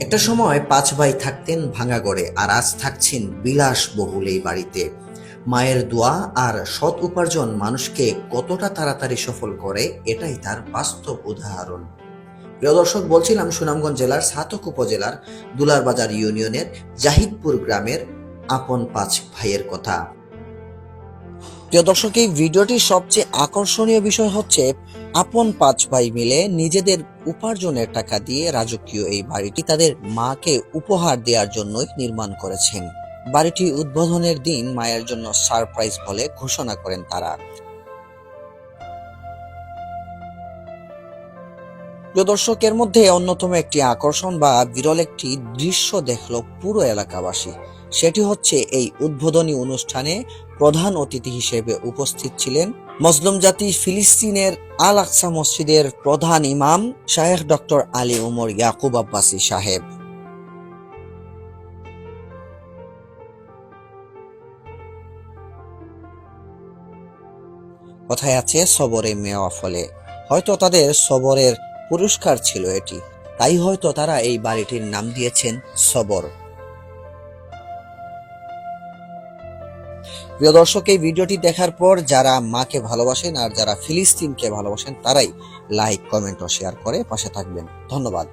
একটা সময় পাঁচ ভাই থাকতেন ভাঙা গড়ে, আর আজ থাকছেন বিলাস বহুল এই বাড়িতে। মায়ের দোয়া আর সৎ উপার্জন মানুষকে কতটা তাড়াতাড়ি সফল করে, এটাই তার বাস্তব উদাহরণ। প্রিয় দর্শক, বলছিলাম সুনামগঞ্জ জেলার সাতক উপজেলার দুলারবাজার ইউনিয়নের জাহিদপুর গ্রামের আপন পাঁচ ভাইয়ের কথা। প্রিয় দর্শক, এই ভিডিওটির সবচেয়ে আকর্ষণীয় বিষয় হচ্ছে আপন পাঁচ ভাই মিলে নিজেদের উপার্জনের টাকা দিয়ে রাজকীয় এই বাড়িটি তাদের মাকে উপহার দেওয়ার জন্যই নির্মাণ করেছেন। বাড়িটি উদ্বোধনের দিন মায়ের জন্য সারপ্রাইজ বলে ঘোষণা করেন তারা। প্রিয় দর্শকের মধ্যে অন্যতম একটি আকর্ষণ বা বিরল একটি দৃশ্য দেখল পুরো এলাকাবাসী। সেটি হচ্ছে এই উদ্বোধনী অনুষ্ঠানে প্রধান অতিথি হিসেবে উপস্থিত ছিলেন মজলুম জাতি ফিলিস্তিনের আল আকসা মসজিদের প্রধান ইমাম শাহেখ ডক্টর আলী উমর ইয়াকুব আব্বাসী সাহেব। কথায় আছে, সবরে মেওয়া ফলে। হয়তো তাদের সবরের পুরস্কার ছিল এটি। তাই হয়তো তারা এই বাড়িটির নাম দিয়েছেন সবর। প্রিয় দর্শক, এই ভিডিওটি দেখার পর যারা মাকে ভালোবাসেন আর যারা ফিলিস্তিনকে ভালোবাসেন, তারাই লাইক কমেন্ট ও শেয়ার করে পাশে থাকবেন। ধন্যবাদ।